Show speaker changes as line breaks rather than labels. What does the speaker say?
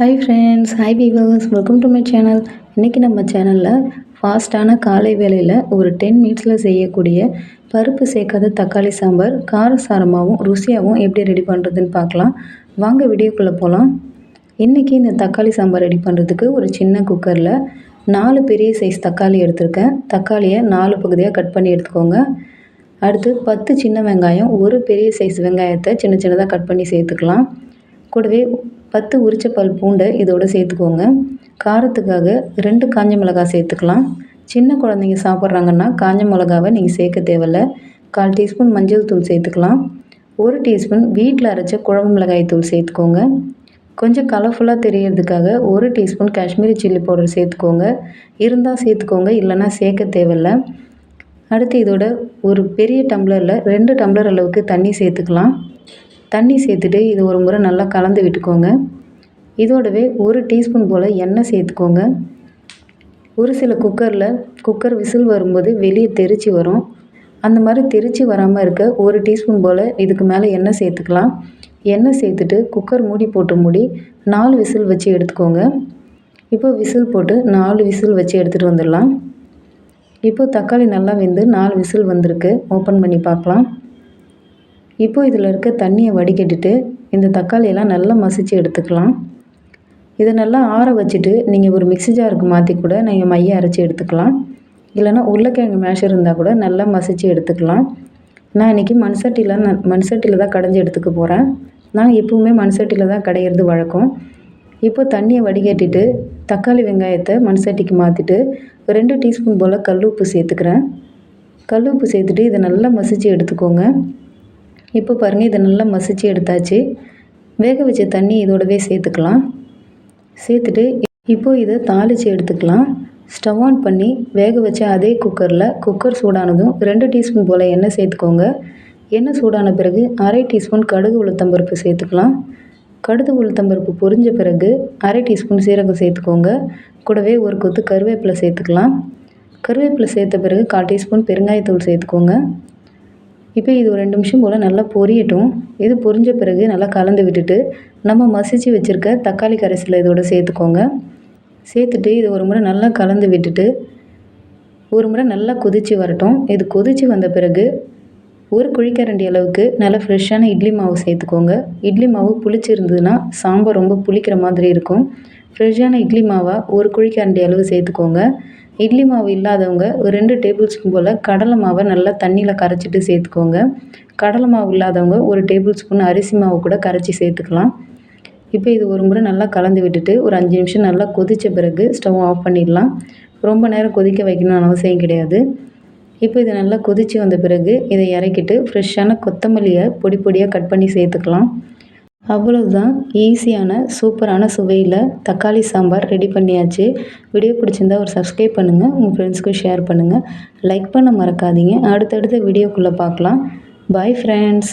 Hi friends hi beavers welcome to my channel இன்றைக்கி நம்ம சேனலில் ஃபாஸ்ட்டான காலை வேளையில் ஒரு டென் மினிட்ஸில் செய்யக்கூடிய பருப்பு சேர்க்காத தக்காளி சாம்பார் காரசாரமாகவும் ருசியாகவும் எப்படி ரெடி பண்ணுறதுன்னு பார்க்கலாம். வாங்க வீடியோக்குள்ளே போகலாம் இன்றைக்கி இந்த தக்காளி சாம்பார் ரெடி பண்ணுறதுக்கு ஒரு சின்ன குக்கரில் நாலு பெரிய சைஸ் தக்காளி எடுத்திருக்கேன். தக்காளியை நாலு பகுதியாக கட் பண்ணி எடுத்துக்கோங்க. அடுத்து பத்து சின்ன வெங்காயம் ஒரு பெரிய சைஸ் வெங்காயத்தை சின்ன சின்னதாக கட் பண்ணி சேர்த்துக்கலாம். கூடவே பத்து உரிச்சப்பால் பூண்டை இதோடு சேர்த்துக்கோங்க. காரத்துக்காக ரெண்டு காஞ்ச மிளகாய் சேர்த்துக்கலாம். சின்ன குழந்தைங்க சாப்பிட்றாங்கன்னா காஞ்ச மிளகாவை நீங்கள் சேர்க்க தேவையில்ல. கால் டீஸ்பூன் மஞ்சள் தூள் சேர்த்துக்கலாம். ஒரு டீஸ்பூன் வீட்டில் அரைச்ச குழம்பு மிளகாய் தூள் சேர்த்துக்கோங்க. கொஞ்சம் கலர்ஃபுல்லாக தெரியறதுக்காக ஒரு டீஸ்பூன் காஷ்மீரி சில்லி பவுடர் சேர்த்துக்கோங்க. இருந்தால் சேர்த்துக்கோங்க இல்லைன்னா சேர்க்க தேவையில்ல. அடுத்து இதோட ஒரு பெரிய டம்ளரில் ரெண்டு டம்ளர் அளவுக்கு தண்ணி சேர்த்துக்கலாம். தண்ணி சேர்த்துட்டு இது ஒரு முறை நல்லா கலந்து விட்டுக்கோங்க. இதோடவே ஒரு டீஸ்பூன் போல் எண்ணெய் சேர்த்துக்கோங்க. ஒரு சில குக்கரில் குக்கர் விசில் வரும்போது வெளியே தெரிச்சு வரும். அந்த மாதிரி தெரிச்சு வராமல் இருக்க ஒரு டீஸ்பூன் போல் இதுக்கு மேலே எண்ணெய் சேர்த்துக்கலாம். எண்ணெய் சேர்த்துட்டு குக்கர் மூடி போட்டு மூடி நாலு விசில் வச்சு எடுத்துக்கோங்க. இப்போ விசில் போட்டு நாலு விசில் வச்சு எடுத்துகிட்டு வந்துடலாம். இப்போ தக்காளி நல்லா வெந்து நாலு விசில் வந்திருக்கு. ஓப்பன் பண்ணி பார்க்கலாம். இப்போ இதில் இருக்க தண்ணியை வடிகட்டிட்டு இந்த தக்காளியெல்லாம் நல்லா மசித்து எடுத்துக்கலாம். இதை நல்லா ஆற வச்சுட்டு நீங்கள் ஒரு மிக்ஸி ஜாருக்கு மாற்றி கூட நீங்கள் மைய அரைச்சி எடுத்துக்கலாம். இல்லைனா உருளைக்கிழங்கு மேஷர் இருந்தால் கூட நல்லா மசித்து எடுத்துக்கலாம். நான் இன்றைக்கி மண்சட்டியில் நான் மண் சட்டியில் தான் கடைஞ்சி எடுத்துக்க போகிறேன் நான் எப்பவுமே மண்சட்டியில் தான் கடையிறது வழக்கம். இப்போ தண்ணியை வடிகட்டிட்டு தக்காளி வெங்காயத்தை மண்சட்டிக்கு மாற்றிட்டு ரெண்டு டீஸ்பூன் போல் கல் உப்பு சேர்த்துக்கிறேன். கல் உப்பு சேர்த்துட்டு இதை நல்லா மசித்து எடுத்துக்கோங்க. இப்போ பாருங்கள் இதை நல்லா மசிச்சு எடுத்தாச்சு. வேக வச்ச தண்ணி இதோடவே சேர்த்துக்கலாம். சேர்த்துட்டு இப்போது இதை தாளித்து எடுத்துக்கலாம். ஸ்டவ் ஆன் பண்ணி வேக வச்ச அதே குக்கரில் குக்கர் சூடானதும் ரெண்டு டீஸ்பூன் போல் எண்ணெய் சேர்த்துக்கோங்க. எண்ணெய் சூடான பிறகு அரை டீஸ்பூன் கடுகு உளுத்தம்பருப்பு சேர்த்துக்கலாம். கடுகு உளுத்தம்பருப்பு பொரிஞ்ச பிறகு அரை டீஸ்பூன் சீரகம் சேர்த்துக்கோங்க. கூடவே ஒரு கொத்து கருவேப்பிலை சேர்த்துக்கலாம். கருவேப்பிலை சேர்த்த பிறகு கால் டீஸ்பூன் பெருங்காயத்தூள் சேர்த்துக்கோங்க. இப்போ இது ஒரு ரெண்டு நிமிஷம் போல் நல்லா பொரியட்டும். இது பொரிஞ்ச பிறகு நல்லா கலந்து விட்டுட்டு நம்ம மசிச்சு வச்சுருக்க தக்காளி கரைசலை இதோட சேர்த்துக்கோங்க. சேர்த்துட்டு இது ஒரு முறை நல்லா கலந்து விட்டுட்டு ஒரு முறை நல்லா கொதித்து வரட்டும். இது கொதித்து வந்த பிறகு ஒரு குழிக்கரண்டி அளவுக்கு நல்லா ஃப்ரெஷ்ஷான இட்லி மாவு சேர்த்துக்கோங்க. இட்லி மாவு புளிச்சிருந்ததுன்னா சாம்பார் ரொம்ப புளிக்கிற மாதிரி இருக்கும். ஃப்ரெஷ்ஷான இட்லி மாவாக ஒரு குழிக்கரண்டி அளவு சேர்த்துக்கோங்க. இட்லி மாவு இல்லாதவங்க ஒரு ரெண்டு டேபிள் ஸ்பூன் போல் கடலை மாவை நல்லா தண்ணியில் கரைச்சிட்டு சேர்த்துக்கோங்க. கடலை மாவு இல்லாதவங்க ஒரு டேபிள் ஸ்பூன் அரிசி மாவு கூட கரைச்சி சேர்த்துக்கலாம். இப்போ இது ஒரு முறை நல்லா கலந்து விட்டுட்டு ஒரு அஞ்சு நிமிஷம் நல்லா கொதித்த பிறகு ஸ்டவ் ஆஃப் பண்ணிடலாம். ரொம்ப நேரம் கொதிக்க வைக்கணும்னு அவசியம் கிடையாது. இப்போ இது நல்லா கொதித்து வந்த பிறகு இதை இறக்கிட்டு ஃப்ரெஷ்ஷான கொத்தமல்லியை பொடி பொடியாக கட் பண்ணி சேர்த்துக்கலாம். அவ்வளவுதான். ஈஸியான சூப்பரான சுவையில் தக்காளி சாம்பார் ரெடி பண்ணியாச்சு. வீடியோ பிடிச்சிருந்தா ஒரு சப்ஸ்கிரைப் பண்ணுங்கள் உங்கள் ஃப்ரெண்ட்ஸ்க்கும் ஷேர் பண்ணுங்கள் லைக் பண்ண மறக்காதீங்க. அடுத்தடுத்த வீடியோக்குள்ளே பார்க்கலாம். Bye friends